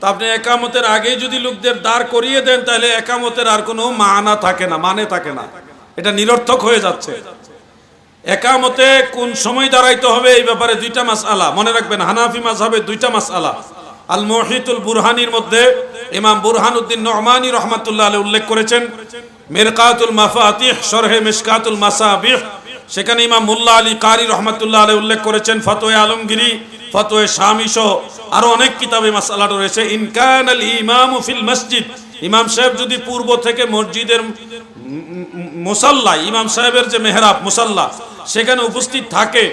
তা আপনি একামতের আগে যদি লোকদের দাঁড় করিয়ে দেন, তাহলে একামতের আর কোনো মানা থাকে না মানে থাকে না। এটা নিরর্থক হয়ে যাচ্ছে। একামতে কোন সময় দাঁড়াইতে হবে এই ব্যাপারে দুইটা মাসআলা। মনে রাখবেন, হানাফি মাযহাবে দুইটা মাসআলা। আল মুহিতুল বুরহানির মধ্যে ইমাম বুরহানউদ্দিন নোমানী রহমাতুল্লাহ আলাইহি উল্লেখ করেছেন, মিরকাতুল মাফাতিহ, শরহে মিশকাতুল মাসাবিহ। সেখানে ইমাম মুল্লা আলী কারি রহমাতুল্লাহ আলাইহি উল্লেখ করেছেন, ফতোয়ে আলমগিরি ফতোয়ে শামী সহ আরও অনেক কিতাবে মাসআলাটা রয়েছে। ইনকান আল ইমামু ফিল মসজিদ, ইমাম সাহেব যদি পূর্ব থেকে মসজিদের মুসাল্লা, ইমাম সাহেবের যে মেহরাব, মুসাল্লা, সেখানে উপস্থিত থাকে,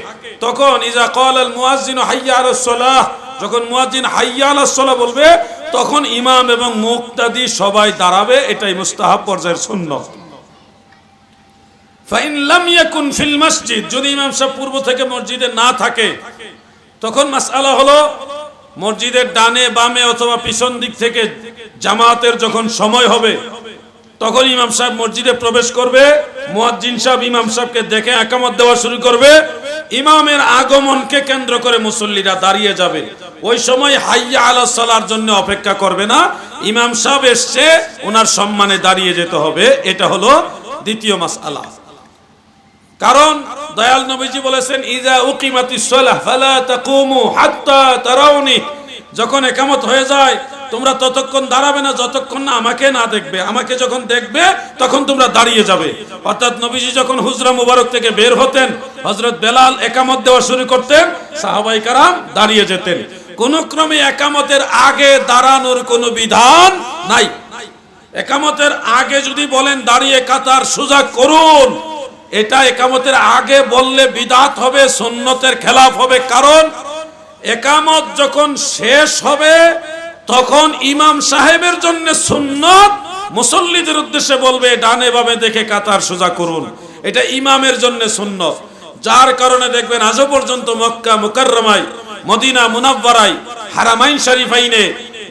তখন ইজা কল আল মুয়াজ্জিন হাইয়া আলাস সালাহ, যখন মুয়াজ্জিন হাইয়া আলাস সালাহ বলবে, তখন ইমাম এবং মুক্তাদি সবাই দাঁড়াবে, এটাই মুস্তাহাব পর্যায়ের সুন্নত ফাইন লাম ইয়াকুন ফিল মসজিদ, যদি ইমাম সাহেব পূর্ব থেকে মসজিদে না থাকে তখন মাসআলা হলো মসজিদের ডানে, বামে অথবা পিছন দিক থেকে জামাতের যখন সময় হবে, তখন ইমাম সাহেব মসজিদে প্রবেশ করবে, মুয়াজ্জিন সাহেব ইমাম সাহেবকে দেখে একামত দেওয়া শুরু করবে, ইমামের আগমনকে কেন্দ্র করে মুসল্লিরা দাঁড়িয়ে যাবে। ওই সময় হাইয়া আলা সালার জন্য অপেক্ষা করবে না, ইমাম সাহেব এসছে, ওনার সম্মানে দাঁড়িয়ে যেতে হবে, এটা হলো দ্বিতীয় মাসআলা। কারণ দয়াল নবীজি বলেছেন, ইজা উকিমাতি সালাহ, ফালা তাকুমু হাত্তা তারাউনি। যখন একামত হয়ে যায়, তোমরা ততক্ষণ দাঁড়াবে না, যতক্ষণ না আমাকে না দেখবে। আমাকে যখন দেখবে, তখন তোমরা দাঁড়িয়ে যাবে। অর্থাৎ নবীজি যখন হুজরা মুবারক থেকে বের হতেন হজরত বেলাল একামত দেওয়া শুরু করতেন, সাহাবাই কারাম দাঁড়িয়ে যেতেন। কোন ক্রমে একামতের আগে দাঁড়ানোর কোনো বিধান নাই। একামতের আগে যদি বলেন, দাঁড়িয়ে কাতার সোজা করুন। এটা একামতের আগে বললে বিদাত হবে, সুন্নতের খেলাফ হবে। কারণ একামত যখন শেষ হবে, তখন ইমাম সাহেবের জন্য সুন্নত মুসল্লিদের উদ্দেশ্যে বলবে, ডানে বামে দেখে কাতার সোজা করুন। এটা ইমামের জন্য সুন্নত। যার কারণে দেখবেন আজও পর্যন্ত মক্কা মুকাররমাই মদিনা মুনাব্বারাই হারামাইন শরীফাইনে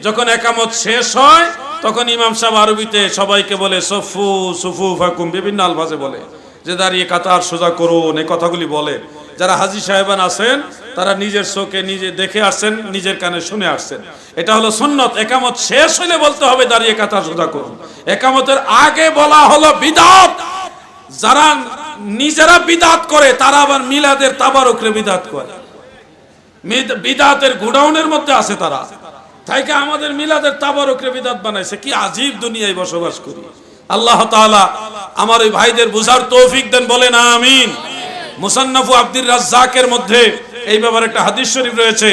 যখন একামত শেষ হয়, তখন ইমাম সাহেব আরবিতে সবাইকে বলে, সফু সুফু ফাকুম বিভিন্ন আলফাজে বলে। যে দাঁড়িয়ে কাতার সোজা করুন, এই কথাগুলি বলে। যারা হাজি সাহেবান আছেন, তারা নিজের চোখে নিজে দেখে আসছেন, নিজের কানে শুনে আসছেন। এটা হলো সুন্নত। একামত শেষ হলে বলতে হবে, দাঁড়িয়ে কাতার সোজা করুন। একামতের আগে বলা হলো বিদাত। যারা নিজেরা বিদাত করে, তারা আবার মিলাদের তাবারকরে বিদাত করে। বিদাতের গোডাউনের মধ্যে আছে তারা। তাইকে আমাদের মিলাদের তাবারকরে বিদাত বানাইছে। কি আজীব দুনিয়ায় বসবাস করি। আল্লাহ তাআলা আমার ওই ভাইদের বুঝার তৌফিক দেন বলেন আমিন মুসান্নাফু আব্দুর রাজ্জাকের মধ্যে এই ব্যাপারে একটা হাদিস শরীফ রয়েছে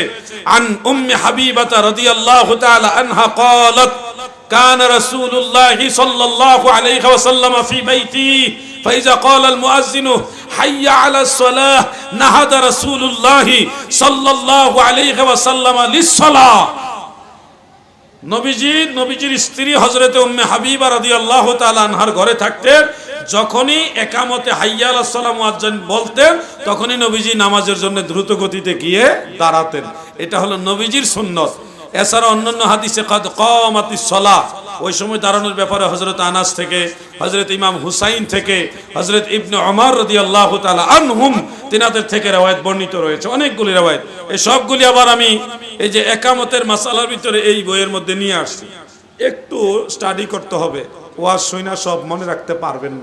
আন উম্মি হাবিবাতা রাদিয়াল্লাহু তাআলা আনহা قالت كان رسول الله صلى الله عليه وسلم في بيتي فإذا قال المؤذن حي على الصلاة نهض رسول الله صلى الله عليه وسلم للصلاة নবীজি, নবীজির স্ত্রী হজরতে উম্মে হাবিবা রাদি তাআলা আনহার ঘরে থাকতেন। যখনই একামতে হাইয়া আলাহাম মুয়াজ্জিন বলতেন, তখনই নবীজি নামাজের জন্য দ্রুত গতিতে গিয়ে দাঁড়াতেন। এটা হলো নবীজির সুন্নত। এছাড়া অন্যান্য হাদিসে কদ কমাতি সলা। ওই সময় দাঁড়ানোর ব্যাপারে হজরত আনাস থেকে হজরত ইমাম হুসাইন থেকে হজরত ইবনে ওমর রাদিয়াল্লাহু তাআলা আনহুম তিনাদের থেকে রেওয়ায়েত বর্ণিত রয়েছে। অনেকগুলি রেওয়ায়েত। এই সবগুলি আবার আমি এই যে একামতের মাসালার ভিতরে এই বইয়ের মধ্যে নিয়ে আসছি। একটু স্টাডি করতে হবে। ওয়াজ শুইনা সব মনে রাখতে পারবেন